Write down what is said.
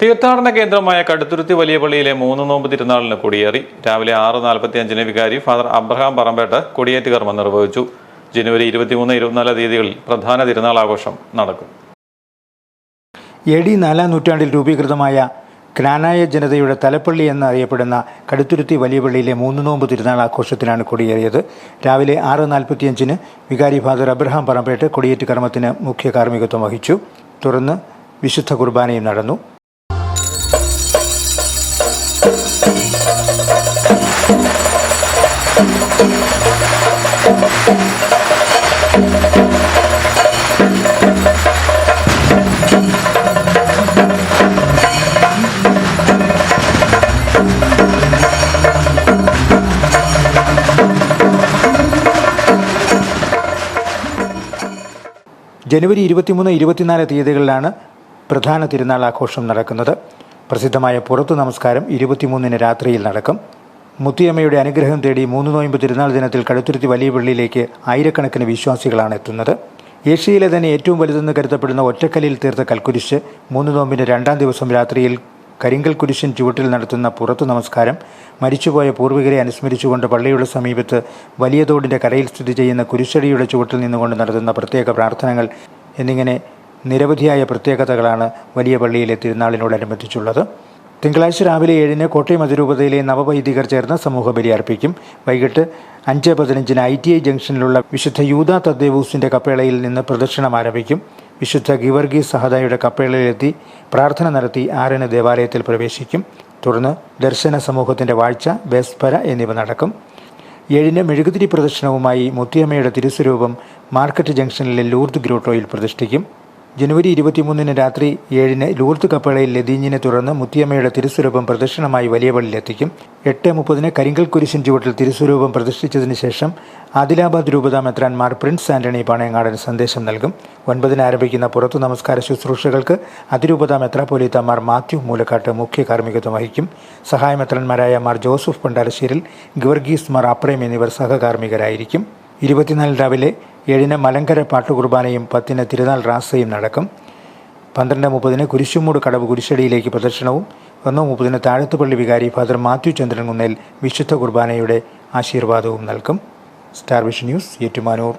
തീർത്ഥാടന കേന്ദ്രമായ കടുത്തുരുത്തി വലിയ പള്ളിയിലെ മൂന്ന് നോമ്പ് തിരുനാളിന് കൊടിയേറി. രാവിലെ ആറ് നാൽപ്പത്തി അഞ്ചിന് വികാരി ഫാദർ അബ്രഹാം പറമ്പേട്ട് കൊടിയേറ്റ് കർമ്മം നിർവഹിച്ചു. ജനുവരി ഇരുപത്തിമൂന്ന് ഇരുപത്തിനാല് തീയതികളിൽ പ്രധാന തിരുനാൾ ആഘോഷം നടക്കും. എ ഡി നാലാം നൂറ്റാണ്ടിൽ രൂപീകൃതമായ ക്നാനായ ജനതയുടെ തലപ്പള്ളി എന്നറിയപ്പെടുന്ന കടുത്തുരുത്തി വലിയ പള്ളിയിലെ മൂന്ന് നോമ്പ് തിരുനാൾ ആഘോഷത്തിനാണ് കൊടിയേറിയത്. രാവിലെ ആറ് നാൽപ്പത്തിയഞ്ചിന് വികാരി ഫാദർ അബ്രഹാം പറമ്പേട്ട് കൊടിയേറ്റ് കർമ്മത്തിന് മുഖ്യ കാർമ്മികത്വം വഹിച്ചു. തുടർന്ന് വിശുദ്ധ കുർബാനയും നടന്നു. ജനുവരി ഇരുപത്തിമൂന്ന് ഇരുപത്തിനാല് തീയതികളിലാണ് പ്രധാന തിരുനാൾ ആഘോഷം നടക്കുന്നത്. പ്രസിദ്ധമായ പുറത്തു നമസ്കാരം ഇരുപത്തിമൂന്നിന് രാത്രിയിൽ നടക്കും. മുത്തിയമ്മയുടെ അനുഗ്രഹം തേടി മൂന്ന് നോയമ്പ് തിരുനാൾ ദിനത്തിൽ കടുത്തുരുത്തി വലിയ പള്ളിയിലേക്ക് ആയിരക്കണക്കിന് വിശ്വാസികളാണ് എത്തുന്നത്. ഏഷ്യയിലെ തന്നെ ഏറ്റവും വലുതെന്ന് കരുതപ്പെടുന്ന ഒറ്റക്കല്ലിൽ തീർത്ത കൽക്കുരിശ് മൂന്ന് നോമ്പിന് രണ്ടാം ദിവസം രാത്രിയിൽ കരിങ്കൽ കുരിശൻ ചുവട്ടിൽ നടത്തുന്ന പുറത്തു നമസ്കാരം മരിച്ചുപോയ പൂർവികരെ അനുസ്മരിച്ചുകൊണ്ട് പള്ളിയുടെ സമീപത്ത് വലിയ തോടിന്റെ കരയിൽ സ്ഥിതി ചെയ്യുന്ന കുരിശടിയുടെ ചുവട്ടിൽ നിന്നുകൊണ്ട് നടത്തുന്ന പ്രത്യേക പ്രാർത്ഥനകൾ എന്നിങ്ങനെ നിരവധിയായ പ്രത്യേകതകളാണ് വലിയ പള്ളിയിലെ തിരുനാളിനോടനുബന്ധിച്ചുള്ളത്. തിങ്കളാഴ്ച രാവിലെ ഏഴിന് കോട്ടയം അതിരൂപതയിലെ നവവൈദികർ ചേർന്ന് സമൂഹ ബലി അർപ്പിക്കും. വൈകിട്ട് അഞ്ച് പതിനഞ്ചിന് ഐ ടി ഐ ജംഗ്ഷനിലുള്ള വിശുദ്ധ യൂത തദ്ദേവൂസിന്റെ കപ്പേളയിൽ നിന്ന് പ്രദക്ഷിണം ആരംഭിക്കും. വിശുദ്ധ ഗിവർഗി സഹദായുടെ കപ്പേളയിലെത്തി പ്രാർത്ഥന നടത്തി ആറിന് ദേവാലയത്തിൽ പ്രവേശിക്കും. തുടർന്ന് ദർശന സമൂഹത്തിന്റെ വാഴ്ച ബേസ്പര എന്നിവ നടക്കും. ഏഴിന് മെഴുകുതിരി പ്രദർശനവുമായി മുത്തിയമ്മയുടെ തിരുസ്വരൂപം മാർക്കറ്റ് ജംഗ്ഷനിലെ ലൂർദ് ഗ്രോട്ടോയിൽ പ്രതിഷ്ഠിക്കും. ജനുവരി ഇരുപത്തിമൂന്നിന് രാത്രി ഏഴിന് ലൂർത്ത് കപ്പേളയിൽ ലതീഞ്ഞിനെ തുടർന്ന് മുത്തിയമ്മയുടെ തിരുസ്വരൂപം പ്രദർശനമായി വലിയ പള്ളിയിലെത്തിക്കും എട്ട് മുപ്പതിന് കരിങ്കൽ കുരിശിൻ ചുവട്ടിൽ തിരുസ്വരൂപം പ്രദർശിച്ചതിന് ശേഷം ആദിലാബാദ് രൂപതാ മെത്രാൻമാർ പ്രിൻസ് ആന്റണി പാണയങ്ങാടൻ സന്ദേശം നൽകും. ഒൻപതിന് ആരംഭിക്കുന്ന പുറത്തു നമസ്കാര ശുശ്രൂഷകൾക്ക് അതിരൂപതാ മെത്രാപോലീത്തമാർ മാത്യു മൂലക്കാട്ട് മുഖ്യ കാർമ്മികത്വം വഹിക്കും. സഹായമെത്രന്മാരായ മാർ ജോസഫ് പണ്ടാരശ്ശേരിൽ ഗവർഗീസ് മാർ അപ്രേം എന്നിവർ സഹകാർമ്മികരായിരിക്കും. ഇരുപത്തിനാല് രാവിലെ ഏഴിന് മലങ്കര പാട്ടുകുർബാനയും പത്തിന് തിരുനാൾ റാസയും നടക്കും. പന്ത്രണ്ട് മുപ്പതിന് കുരിശുമൂട് കടവ് കുരിശടിയിലേക്ക് പ്രദർശനവും ഒന്ന് മുപ്പതിന് താഴത്തുപള്ളി വികാരി ഫാദർ മാത്യു ചന്ദ്രൻകുന്നേൽ വിശുദ്ധ കുർബാനയുടെ ആശീർവാദവും നൽകും. Star vision news Ettumanoor.